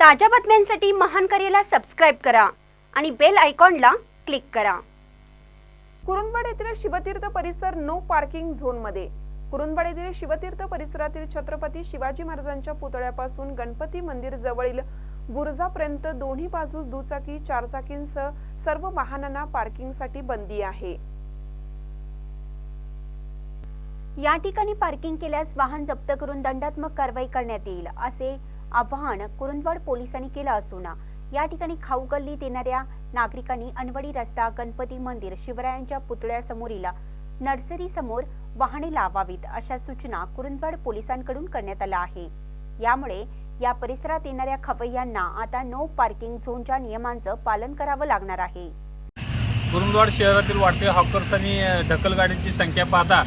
ताज्या बातम्यांसाठी महान करेला सबस्क्राईब करा आणि बेल आयकॉनला क्लिक करा. कुरुंदवाड येथील शिवतीर्थ परिसर नो पार्किंग झोनमध्ये कुरुंदवाड येथील शिवतीर्थ परिसरातील छत्रपती शिवाजी महाराजांच्या पुतळ्यापासून गणपती मंदिर जवळील बुरुजापर्यंत दोन्ही बाजूस दुचाकी चारचाकींसह सर्व वाहनांना पार्किंगसाठी बंदी आहे. या ठिकाणी पार्किंग केल्यास वाहन जप्त करून दंडात्मक कारवाई करण्यात येईल असे आवाहन कुरुंदवाड पोलिसांनी केलं असून या ठिकाणी खाऊ गल्लीत येणाऱ्या नागरिकांनी अनवडी रस्ता गणपती मंदिर शिवरायांच्या पुतळ्यासमोरील नर्सरी समोर वाहने लावावीत अशा सूचना कुरुंदवाड पोलिसांकडून करण्यात आल्या आहे यामुळे या परिसरात येणाऱ्या खवय्यांना आता नो पार्किंग झोनच्या नियमांचं पालन करावं लागणार आहे. कुरुंदवाड शहरातील वाढते हॉकर्स आणि अ, ढकलगाड्यांची संख्या पाहता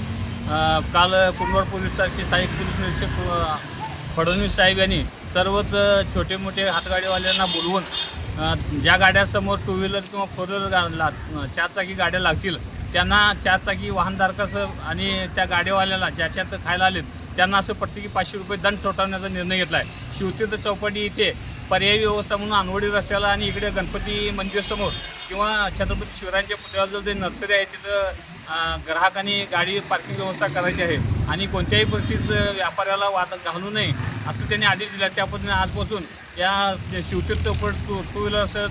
काल कुरुंदवाड पोलीस स्टेशनचे सहाय्यक पोलीस निरीक्षक फडणवीस साहेब यांनी सर्वच छोटे मोठे हातगाडीवाल्यांना बोलवून ज्या गाड्यासमोर टू व्हीलर किंवा फोर व्हीलर चारचाकी गाड्या लागतील त्यांना चारचाकी वाहनधारकाचं आणि त्या गाडीवाल्याला ज्याच्यात खायला आलेत त्यांना असं प्रत्येकी पाचशे रुपये दंड ठोठावण्याचा निर्णय घेतला आहे शिवतीर्थ चौपाटी इथे पर्यायी व्यवस्था म्हणून अनवडी रस्त्याला आणि इकडे गणपती मंदिरसमोर किंवा छत्रपती शिवरायांच्या पुतळ्याजवळ जे नर्सरी आहे तिथं ग्राहकांनी गाडी पार्किंग व्यवस्था करायची आहे. आणि कोणत्याही परिस्थितीत व्यापाऱ्याला वाद घालू नये असं त्यांनी आदेश दिला. त्या पद्धतीने आजपासून या शिवतीर्थ चौपट टू टू व्हीलर असं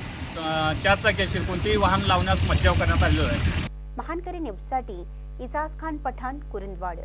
चारचाकी असेल कोणतेही वाहन लावण्यास मज्जाव करण्यात आलेलं आहे. महानकरी न्यूजसाठी इजाज खान पठाण कुरुंदवाड.